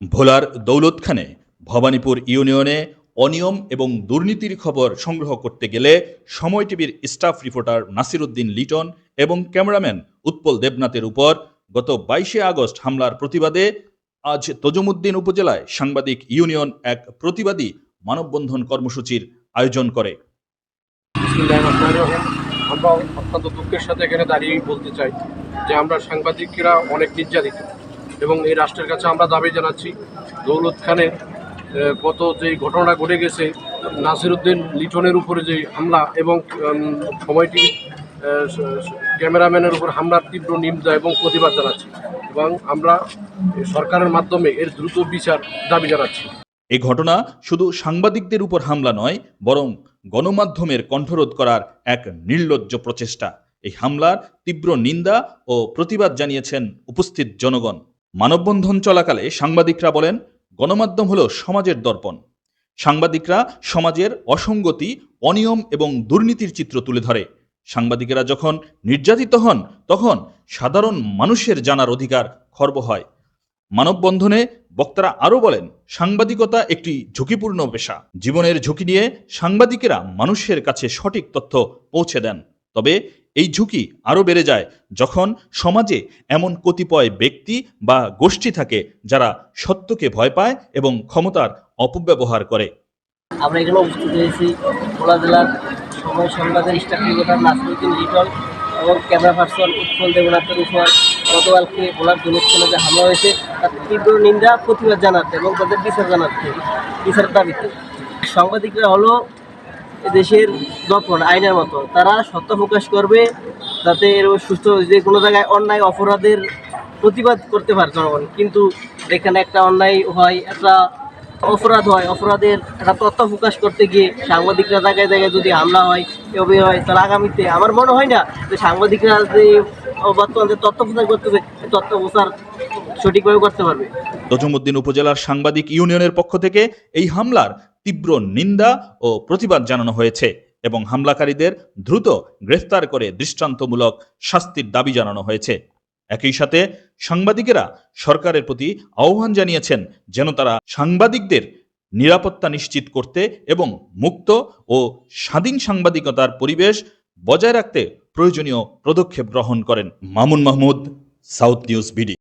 ভোলার দৌলতখানে ভবানীপুর ইউনিয়নে অনিয়ম এবং দুর্নীতির খবর সংগ্রহ করতে গেলে সময় টিভির স্টাফ রিপোর্টার নাসিরুদ্দিন লিটন এবং ক্যামেরাম্যান উৎপল দেবনাথের উপর গত বাইশে আগস্ট হামলার প্রতিবাদে আজ তজুমুদ্দিন উপজেলায় সাংবাদিক ইউনিয়ন এক প্রতিবাদী মানববন্ধন কর্মসূচির আয়োজন করে। আমরা অত্যন্ত দুঃখের সাথে এখানে দাঁড়িয়ে বলতে চাই যে আমরা সাংবাদিকরা অনেক নির্যাতিত এবং এই রাষ্ট্রের কাছে আমরা দাবি জানাচ্ছি, দৌলত খানের গত যে ঘটনা ঘটে গেছে, নাসিরুদ্দিন লিটনের উপরে যে হামলা এবং সময় টিভি ক্যামেরাম্যানের উপর হামলার তীব্র নিন্দা এবং প্রতিবাদ জানাচ্ছি এবং আমরা সরকারের মাধ্যমে এর দ্রুত বিচার দাবি জানাচ্ছি। এই ঘটনা শুধু সাংবাদিকদের উপর হামলা নয়, বরং গণমাধ্যমের কণ্ঠরোধ করার এক নির্লজ্জ প্রচেষ্টা। এই হামলার তীব্র নিন্দা ও প্রতিবাদ জানিয়েছেন উপস্থিত জনগণ। মানববন্ধন চলাকালে সাংবাদিকরা বলেন, গণমাধ্যম হলো সমাজের দর্পণ। সাংবাদিকরা সমাজের অসঙ্গতি, অনিয়ম এবং দুর্নীতির চিত্র তুলে ধরে। সাংবাদিকেরা যখন নির্যাতিত হন, তখন সাধারণ মানুষের জানার অধিকার খর্ব হয়। মানববন্ধনে বক্তারা আরও বলেন, সাংবাদিকতা একটি ঝুঁকিপূর্ণ পেশা। জীবনের ঝুঁকি নিয়ে সাংবাদিকেরা মানুষের কাছে সঠিক তথ্য পৌঁছে দেন। তবে এই ঝুঁকি আরও বেড়ে যায় যখন সমাজে এমন কতিপয় ব্যক্তি বা গোষ্ঠী থাকে যারা সত্যকে ভয় পায় এবং ক্ষমতার অপব্যবহার করে। আমরা এখানে উপস্থিত হয়েছি ভোলা জেলার সময় সংবাদের স্টাফ রিপোর্টার নাসিরুদ্দিন এবং ক্যামেরা পার্সন উৎপল দেবনাথের উপর গতকালকে ভোলার জনস্থানে যে হামলা হয়েছে, তার তীব্র নিন্দা, প্রতিবাদ জানাতে এবং তাদের বিচার জানাতে বিচারের দাবিতে। সাংবাদিকরা হলো দেশের দর্পণ আইনের মতো। তারা সত্য প্রকাশ করবে যাতে এর সুস্থ যে কোনো জায়গায় অন্যায় অপরাধের প্রতিবাদ করতে পারে জনগণ। কিন্তু এখানে একটা অন্যায় হয়, একটা অপরাধ হয়। অপরাধের একটা তথ্য প্রকাশ করতে গিয়ে সাংবাদিকরা জায়গায় জায়গায় যদি হামলা হয়, এভাবে হয়, তাহলে আগামীতে আমার মনে হয় না যে সাংবাদিকরা যে বর্তমান যে তথ্য প্রচার করতে হবে তথ্য প্রচার সঠিকভাবে করতে পারবে। তজুমুদ্দিন উপজেলার সাংবাদিক ইউনিয়নের পক্ষ থেকে এই হামলার তীব্র নিন্দা ও প্রতিবাদ জানানো হয়েছে এবং হামলাকারীদের দ্রুত গ্রেফতার করে দৃষ্টান্তমূলক শাস্তির দাবি জানানো হয়েছে। একই সাথে সাংবাদিকেরা সরকারের প্রতি আহ্বান জানিয়েছেন যেন তারা সাংবাদিকদের নিরাপত্তা নিশ্চিত করতে এবং মুক্ত ও স্বাধীন সাংবাদিকতার পরিবেশ বজায় রাখতে প্রয়োজনীয় পদক্ষেপ গ্রহণ করেন। Mamun Mahmud, south news BD.